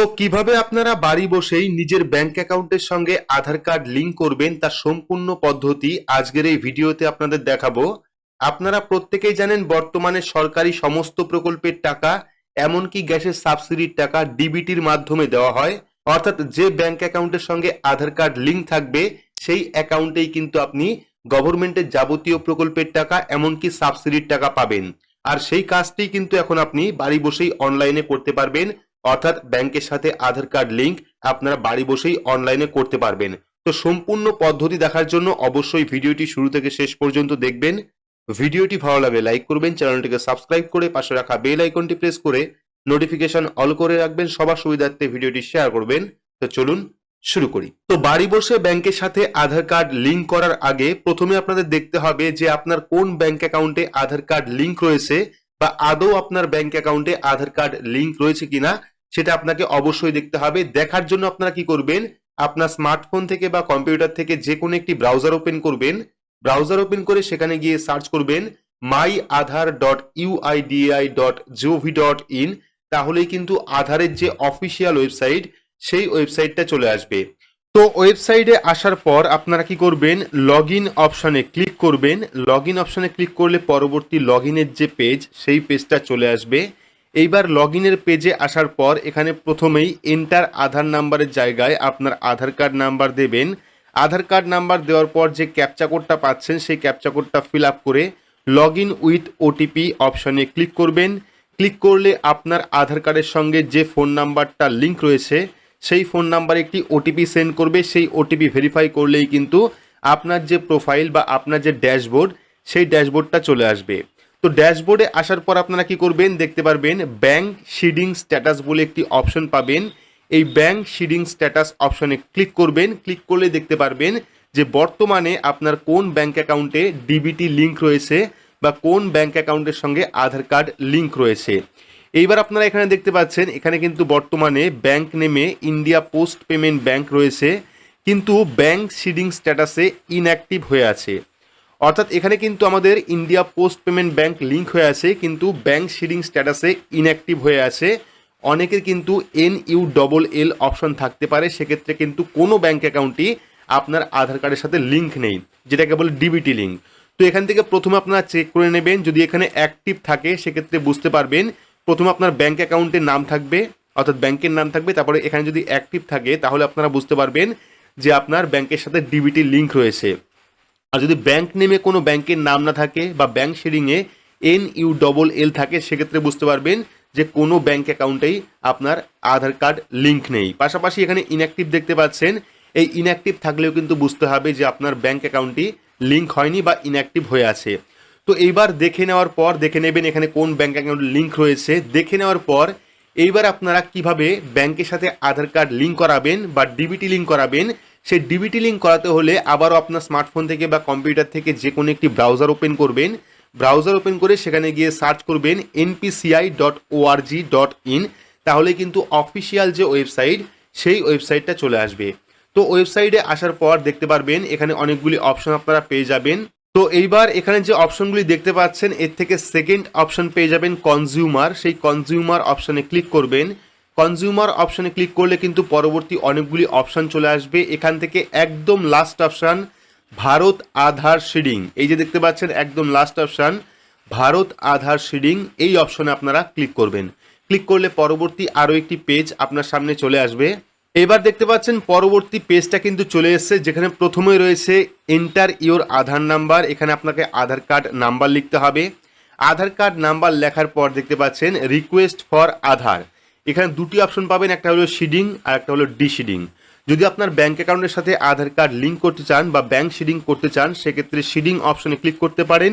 তো কীভাবে আপনারা বাড়ি বসেই নিজের ব্যাংক অ্যাকাউন্টের সঙ্গে আধার কার্ড লিংক করবেন তার সম্পূর্ণ পদ্ধতি আজকের এই ভিডিওতে আপনাদের দেখাবো। আপনারা প্রত্যেকেই জানেন বর্তমানে সরকারি সমস্ত প্রকল্পের টাকা, এমনকি গ্যাসের সাবসিডির টাকা ডিবিটির মাধ্যমে দেওয়া হয়। অর্থাৎ যে ব্যাংক অ্যাকাউন্টের সঙ্গে আধার কার্ড লিংক থাকবে, সেই অ্যাকাউন্টেই কিন্তু আপনি গভর্নমেন্টের যাবতীয় প্রকল্পের টাকা, এমনকি সাবসিডির টাকা পাবেন। আর সেই কাজটি কিন্তু এখন আপনি বাড়ি বসেই অনলাইনে করতে পারবেন। অর্থাৎ ব্যাংকের সাথে আধার কার্ড লিংক আপনারা বাড়ি বসেই অনলাইনে করতে পারবেন। তো সম্পূর্ণ পদ্ধতি দেখার জন্য অবশ্যই ভিডিওটি শুরু থেকে শেষ পর্যন্ত দেখবেন। ভিডিওটি ভালো লাগে লাইক করবেন, চ্যানেলটিকে সাবস্ক্রাইব করে পাশে রাখা বেল আইকনটি প্রেস করে নোটিফিকেশন অল করে রাখবেন, সবার সুবিধার্থে ভিডিওটি শেয়ার করবেন। তো চলুন শুরু করি। তো বাড়ি বসে ব্যাংকের সাথে আধার কার্ড লিংক করার আগে প্রথমে আপনাদের দেখতে হবে যে আপনার কোন ব্যাংক অ্যাকাউন্টে আধার কার্ড লিংক রয়েছে। বা আদৌ আপনার ব্যাংক অ্যাকাউন্টে আধার কার্ড লিঙ্ক রয়েছে কিনা, সেটা আপনাকে অবশ্যই দেখতে হবে। দেখার জন্য আপনারা কি করবেন? আপনার স্মার্টফোন থেকে বা কম্পিউটার থেকে যে কোনো একটি ব্রাউজার ওপেন করবেন। ব্রাউজার ওপেন করে সেখানে গিয়ে সার্চ করবেন my Aadhaar dot UIDAI dot GOV dot in তাহলেই কিন্তু আধারের যে অফিসিয়াল ওয়েবসাইট সেই ওয়েবসাইটটা চলে আসবে। তো ওয়েবসাইটে আসার পর আপনারা কি করবেন? লগ ইন অপশানে ক্লিক করবেন। লগ ইন অপশানে ক্লিক করলে পরবর্তী লগ ইনের যে পেজ, সেই পেজটা চলে আসবে। এইবার লগ ইনের পেজে আসার পর এখানে প্রথমেই এন্টার আধার নাম্বারের জায়গায় আপনার আধার কার্ড নাম্বার দেবেন। আধার কার্ড নাম্বার দেওয়ার পর যে ক্যাপচা কোডটা পাচ্ছেন, সেই ক্যাপচা কোডটা ফিল আপ করে লগ ইন উইথ ওটিপি অপশানে ক্লিক করবেন। ক্লিক করলে আপনার আধার কার্ডের সঙ্গে যে ফোন নাম্বারটা লিঙ্ক রয়েছে সেই ফোন নাম্বারে একটি ওটিপি সেন্ড করবে। সেই ওটিপি ভেরিফাই করলেই কিন্তু আপনার যে প্রোফাইল বা আপনার যে ড্যাশবোর্ড সেই ড্যাশবোর্ডটা চলে আসবে। তো ড্যাশবোর্ডে আসার পর আপনারা কি করবেন? দেখতে পারবেন ব্যাংক শিডিং স্ট্যাটাস বলে একটি অপশন পাবেন। এই ব্যাংক শিডিং স্ট্যাটাস অপশনে ক্লিক করবেন। ক্লিক করলে দেখতে পারবেন যে বর্তমানে আপনার কোন ব্যাংক অ্যাকাউন্টে ডিবিটি লিংক রয়েছে বা কোন ব্যাংক অ্যাকাউন্টের সঙ্গে আধার কার্ড লিংক রয়েছে। এইবার আপনারা এখানে দেখতে পাচ্ছেন, এখানে কিন্তু বর্তমানে ব্যাংক নেমে ইন্ডিয়া পোস্ট পেমেন্ট ব্যাংক রয়েছে, কিন্তু ব্যাংক সিডিং স্ট্যাটাসে ইনঅ্যাক্টিভ হয়ে আছে। অর্থাৎ এখানে কিন্তু আমাদের India post payment bank link হয়ে আছে, কিন্তু ব্যাংক সিডিং স্ট্যাটাসে ইনঅ্যাক্টিভ হয়ে আছে। অনেকের কিন্তু N U double L option থাকতে পারে, সেক্ষেত্রে কিন্তু কোনো ব্যাংক অ্যাকাউন্টই আপনার আধার কার্ডের সাথে লিঙ্ক নেই, যেটাকে বলে ডিবিটি লিঙ্ক তো এখান থেকে প্রথমে আপনারা চেক করে নেবেন, যদি এখানে অ্যাক্টিভ থাকে, সেক্ষেত্রে বুঝতে পারবেন প্রথমে আপনার ব্যাঙ্ক অ্যাকাউন্টের নাম থাকবে, অর্থাৎ ব্যাংকের নাম থাকবে, তারপরে এখানে যদি অ্যাক্টিভ থাকে, তাহলে আপনারা বুঝতে পারবেন যে আপনার ব্যাংকের সাথে ডিবিটি লিঙ্ক রয়েছে। আর যদি ব্যাংক নেমে কোনো ব্যাংকের নাম না থাকে বা ব্যাংক শেডিংয়ে এন ইউ ডবল এল থাকে, সেক্ষেত্রে বুঝতে পারবেন যে কোনো ব্যাংক অ্যাকাউন্টেই আপনার আধার কার্ড লিঙ্ক নেই। পাশাপাশি এখানে ইনঅ্যাক্টিভ দেখতে পাচ্ছেন, এই ইনঅ্যাক্টিভ থাকলেও কিন্তু বুঝতে হবে যে আপনার ব্যাংক অ্যাকাউন্টটি লিঙ্ক হয়নি বা ইনঅ্যাক্টিভ হয়ে আছে। তো এইবার দেখে নেওয়ার পর, দেখে নেবেন এখানে কোন ব্যাঙ্ক অ্যাকাউন্ট লিঙ্ক রয়েছে। দেখে নেওয়ার পর, এইবার আপনারা কীভাবে ব্যাংকের সাথে আধার কার্ড লিঙ্ক করাবেন বা ডিবিটি লিঙ্ক করাবেন, সেই ডিবিটি লিঙ্ক করাতে হলে আবারও আপনার স্মার্টফোন থেকে বা কম্পিউটার থেকে যে কোনো একটি ব্রাউজার ওপেন করবেন। ব্রাউজার ওপেন করে সেখানে গিয়ে সার্চ করবেন NPCI dot ORG dot in তাহলে কিন্তু অফিসিয়াল যে ওয়েবসাইট সেই ওয়েবসাইটটা চলে আসবে। তো ওয়েবসাইটে আসার পর দেখতে পারবেন, এখানে অনেকগুলি অপশন আপনারা পেয়ে যাবেন। তো এইবার এখানে যে অপশনগুলি দেখতে পাচ্ছেন, এর থেকে সেকেন্ড অপশন পেয়ে যাবেন কনজিউমার সেই কনজিউমার অপশনে ক্লিক করবেন। কনজিউমার অপশনে ক্লিক করলে কিন্তু পরবর্তী অনেকগুলি অপশন চলে আসবে। এখান থেকে একদম last option Bharat Aadhaar seeding এই যে দেখতে পাচ্ছেন, একদম last option Bharat Aadhaar seeding এই অপশনে আপনারা ক্লিক করবেন। ক্লিক করলে পরবর্তী আরও একটি পেজ আপনার সামনে চলে আসবে। এবার দেখতে পাচ্ছেন পরবর্তী পেজটা কিন্তু চলে এসেছে, যেখানে প্রথমে রয়েছে এন্টার ইওর আধার নাম্বার এখানে আপনাকে আধার কার্ড নাম্বার লিখতে হবে। আধার কার্ড নাম্বার লেখার পর দেখতে পাচ্ছেন রিকোয়েস্ট ফর আধার। এখানে দুটি অপশন পাবেন, একটা হলো শিডিং আর একটা হলো ডি শিডিং যদি আপনার ব্যাংক অ্যাকাউন্টের সাথে আধার কার্ড লিঙ্ক করতে চান বা ব্যাংক শিডিং করতে চান, সেক্ষেত্রে শিডিং অপশনে ক্লিক করতে পারেন।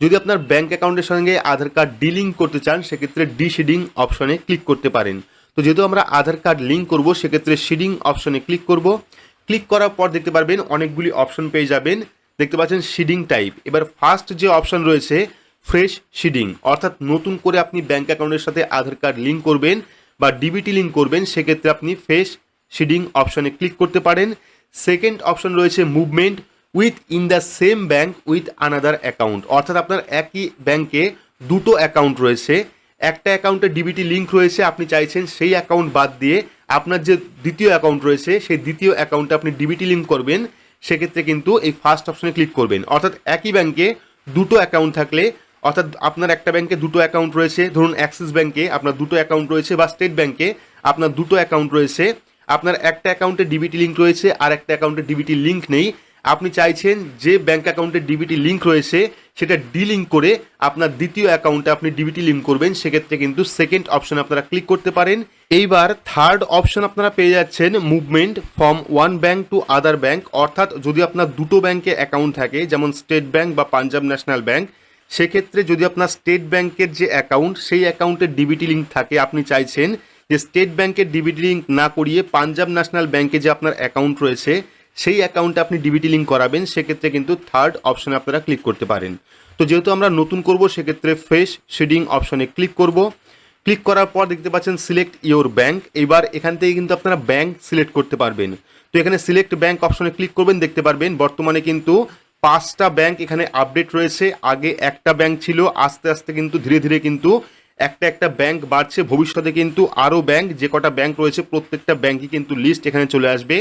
যদি আপনার ব্যাঙ্ক অ্যাকাউন্টের সঙ্গে আধার কার্ড ডিলিঙ্ক করতে চান, সেক্ষেত্রে ডি শিডিং অপশনে ক্লিক করতে পারেন। তো যেহেতু আমরা আধার কার্ড লিঙ্ক করব, সেক্ষেত্রে শিডিং অপশনে ক্লিক করব। ক্লিক করার পর দেখতে পারবেন অনেকগুলি অপশন পেয়ে যাবেন। দেখতে পাচ্ছেন শিডিং টাইপ এবার ফার্স্ট যে অপশন রয়েছে ফ্রেশ শিডিং অর্থাৎ নতুন করে আপনি ব্যাঙ্ক অ্যাকাউন্টের সাথে আধার কার্ড লিঙ্ক করবেন বা ডিবিটি লিঙ্ক করবেন, সেক্ষেত্রে আপনি ফ্রেশ শিডিং অপশনে ক্লিক করতে পারেন। সেকেন্ড অপশন রয়েছে movement within the same bank with another account অর্থাৎ আপনার একই ব্যাংকে দুটো অ্যাকাউন্ট রয়েছে। একটা অ্যাকাউন্টে ডিবিটি লিঙ্ক রয়েছে, আপনি চাইছেন সেই অ্যাকাউন্ট বাদ দিয়ে আপনার যে দ্বিতীয় অ্যাকাউন্ট রয়েছে, সেই দ্বিতীয় অ্যাকাউন্টে আপনি ডিবিটি লিঙ্ক করবেন, সেক্ষেত্রে কিন্তু এই ফার্স্ট অপশনে ক্লিক করবেন। অর্থাৎ একই ব্যাংকে দুটো অ্যাকাউন্ট থাকলে, অর্থাৎ আপনার একটা ব্যাংকে দুটো অ্যাকাউন্ট রয়েছে, ধরুন অ্যাক্সিস ব্যাংকে আপনার দুটো অ্যাকাউন্ট রয়েছে বা স্টেট ব্যাংকে আপনার দুটো অ্যাকাউন্ট রয়েছে, আপনার একটা অ্যাকাউন্টে ডিবিটি লিঙ্ক রয়েছে আর একটা অ্যাকাউন্টে ডিবিটি লিঙ্ক নেই। আপনি চাইছেন যে ব্যাংক অ্যাকাউন্টে ডিবিটি লিঙ্ক রয়েছে সেটা ডিলিঙ্ক করে আপনার দ্বিতীয় অ্যাকাউন্টে আপনি ডিবিটি লিঙ্ক করবেন, সেক্ষেত্রে কিন্তু সেকেন্ড অপশন আপনারা ক্লিক করতে পারেন। এইবার থার্ড অপশন আপনারা পেয়ে যাচ্ছেন movement from one bank to other bank অর্থাৎ যদি আপনার দুটো ব্যাংকে অ্যাকাউন্ট থাকে, যেমন স্টেট ব্যাঙ্ক বা পাঞ্জাব ন্যাশনাল ব্যাঙ্ক সেক্ষেত্রে যদি আপনার স্টেট ব্যাঙ্কের যে অ্যাকাউন্ট সেই অ্যাকাউন্টের ডিবিটি লিঙ্ক থাকে, আপনি চাইছেন যে স্টেট ব্যাঙ্কের ডিবিটি লিঙ্ক না করিয়ে পাঞ্জাব ন্যাশনাল ব্যাঙ্কে যে আপনার অ্যাকাউন্ট রয়েছে সেই অ্যাকাউন্টে আপনি ডিবিটি লিঙ্ক করাবেন, সেক্ষেত্রে কিন্তু থার্ড অপশানে আপনারা ক্লিক করতে পারেন। তো যেহেতু আমরা নতুন করব, সেক্ষেত্রে ফ্রেশ শেডিং অপশনে ক্লিক করব। ক্লিক করার পর দেখতে পাচ্ছেন সিলেক্ট ইয়োর ব্যাঙ্ক এবার এখান থেকে কিন্তু আপনারা ব্যাঙ্ক সিলেক্ট করতে পারবেন। তো এখানে সিলেক্ট ব্যাঙ্ক অপশনে ক্লিক করবেন, দেখতে পারবেন বর্তমানে কিন্তু পাঁচটা ব্যাংক এখানে আপডেট রয়েছে। আগে একটা ব্যাংক ছিল, আস্তে আস্তে কিন্তু ধীরে ধীরে কিন্তু একটা একটা ব্যাংক বাড়ছে। ভবিষ্যতে কিন্তু আরও ব্যাংক যে কটা ব্যাংক রয়েছে, প্রত্যেকটা ব্যাংকই কিন্তু লিস্ট এখানে চলে আসবে।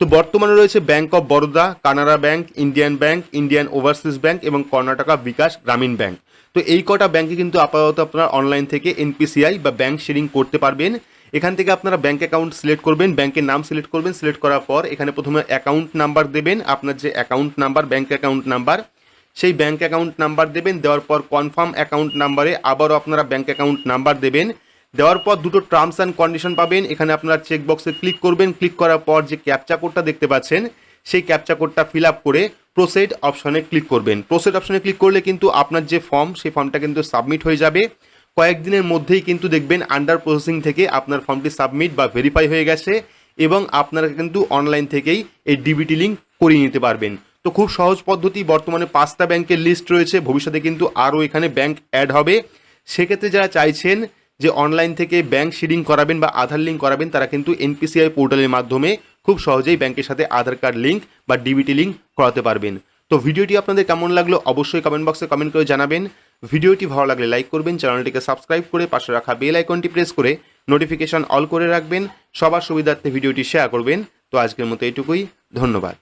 তো বর্তমানে রয়েছে bank of Baroda Canara bank Indian bank Indian overseas bank এবং কর্ণাটকা বিকাশ গ্রামীণ ব্যাংক তো এই কটা ব্যাংকে কিন্তু আপাতত আপনারা অনলাইন থেকে এনপিসিআই বা ব্যাংক শেয়ারিং করতে পারবেন। এখান থেকে আপনারা ব্যাঙ্ক অ্যাকাউন্ট সিলেক্ট করবেন ব্যাংকের নাম সিলেক্ট করবেন। সিলেক্ট করার পর এখানে প্রথমে অ্যাকাউন্ট নাম্বার দেবেন, আপনার যে account number bank account number সেই ব্যাঙ্ক অ্যাকাউন্ট নাম্বার দেবেন। দেওয়ার পর কনফার্ম অ্যাকাউন্ট নাম্বারে আবারও আপনারা ব্যাঙ্ক অ্যাকাউন্ট নাম্বার দেবেন। দেওয়ার পর দুটো টার্মস অ্যান্ড কন্ডিশন পাবেন। এখানে আপনারা চেক বক্সে ক্লিক করবেন। ক্লিক করার পর যে ক্যাপচা কোডটা দেখতে পাচ্ছেন, সেই ক্যাপচা কোডটা ফিল আপ করে প্রোসেড অপশনে ক্লিক করবেন। প্রোসেড অপশনে ক্লিক করলে কিন্তু আপনার যে ফর্ম সেই ফর্মটা কিন্তু সাবমিট হয়ে যাবে। কয়েকদিনের মধ্যেই কিন্তু দেখবেন আন্ডার প্রসেসিং থেকে আপনার ফর্মটি সাবমিট বা ভেরিফাই হয়ে গেছে এবং আপনারা কিন্তু অনলাইন থেকেই এই ডিবিটি লিঙ্ক করিয়ে নিতে পারবেন। তো খুব সহজ পদ্ধতি, বর্তমানে পাঁচটা ব্যাংকের লিস্ট রয়েছে। ভবিষ্যতে কিন্তু আরও এখানে ব্যাংক অ্যাড হবে। সেক্ষেত্রে যারা চাইছেন যে অনলাইন থেকে ব্যাংক শিডিং করাবেন বা আধার লিঙ্ক করাবেন, তারা কিন্তু এনপিসিআই পোর্টালের মাধ্যমে খুব সহজেই ব্যাংকের সাথে আধার কার্ড লিঙ্ক বা ডিবিটি লিঙ্ক করাতে পারবেন। তো ভিডিওটি আপনাদের কেমন লাগল অবশ্যই কমেন্ট বক্সে কমেন্ট করে জানাবেন। ভিডিওটি ভালো লাগলে লাইক করবেন চ্যানেলটিকে সাবস্ক্রাইব করে পাশে রাখা বেল আইকনটি প্রেস করে নোটিফিকেশন অল করে রাখবেন। সবার সুবিধার্থে ভিডিওটি শেয়ার করবেন। তো আজকের মতো এইটুকুই ধন্যবাদ।